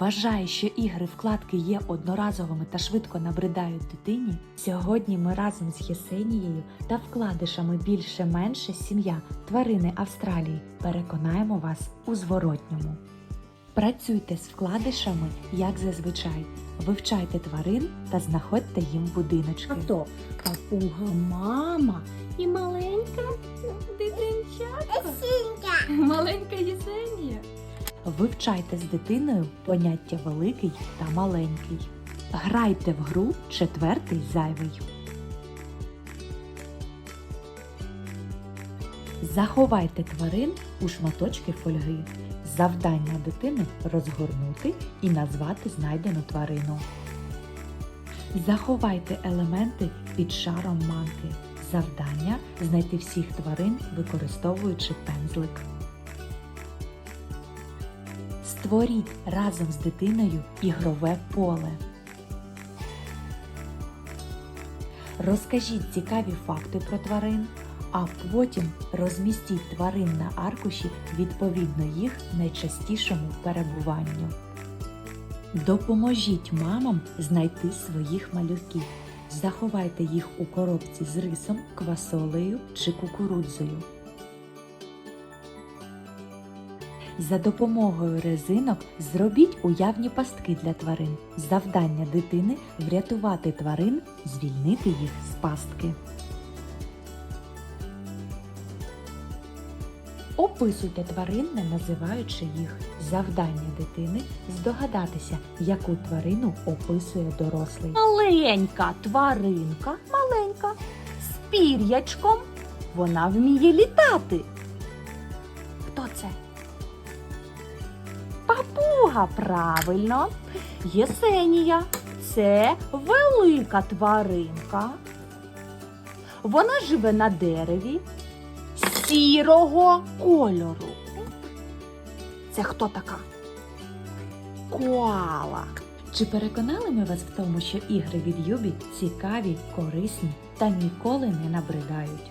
Вважає, що ігри вкладки є одноразовими та швидко набридають дитині. Сьогодні ми разом з Єсенією та вкладишами більше-менше сім'я тварини Австралії переконаємо вас у зворотньому. Працюйте з вкладишами, як зазвичай. Вивчайте тварин та знаходьте їм будиночки. Хто? Папуга мама і маленька дитинчатка. Маленька Єсенія. Вивчайте з дитиною поняття великий та маленький. Грайте в гру четвертий зайвий. Заховайте тварин у шматочки фольги. Завдання дитини розгорнути і назвати знайдену тварину. Заховайте елементи під шаром манки. Завдання знайти всіх тварин, використовуючи пензлик. Створіть разом з дитиною ігрове поле. Розкажіть цікаві факти про тварин, а потім розмістіть тварин на аркуші відповідно їх найчастішому перебуванню. Допоможіть мамам знайти своїх малюків. Заховайте їх у коробці з рисом, квасолею чи кукурудзою. За допомогою резинок зробіть уявні пастки для тварин. Завдання дитини врятувати тварин, звільнити їх з пастки. Описуйте тварин, не називаючи їх. Завдання дитини здогадатися, яку тварину описує дорослий. Маленька тваринка, маленька, з пір'ячком. Вона вміє літати. Хто це? Папуга, правильно. Єсенія. Це велика тваринка. Вона живе на дереві сірого кольору. Це хто така? Коала. Чи переконали ми вас в тому, що ігри від Юбі цікаві, корисні та ніколи не набридають?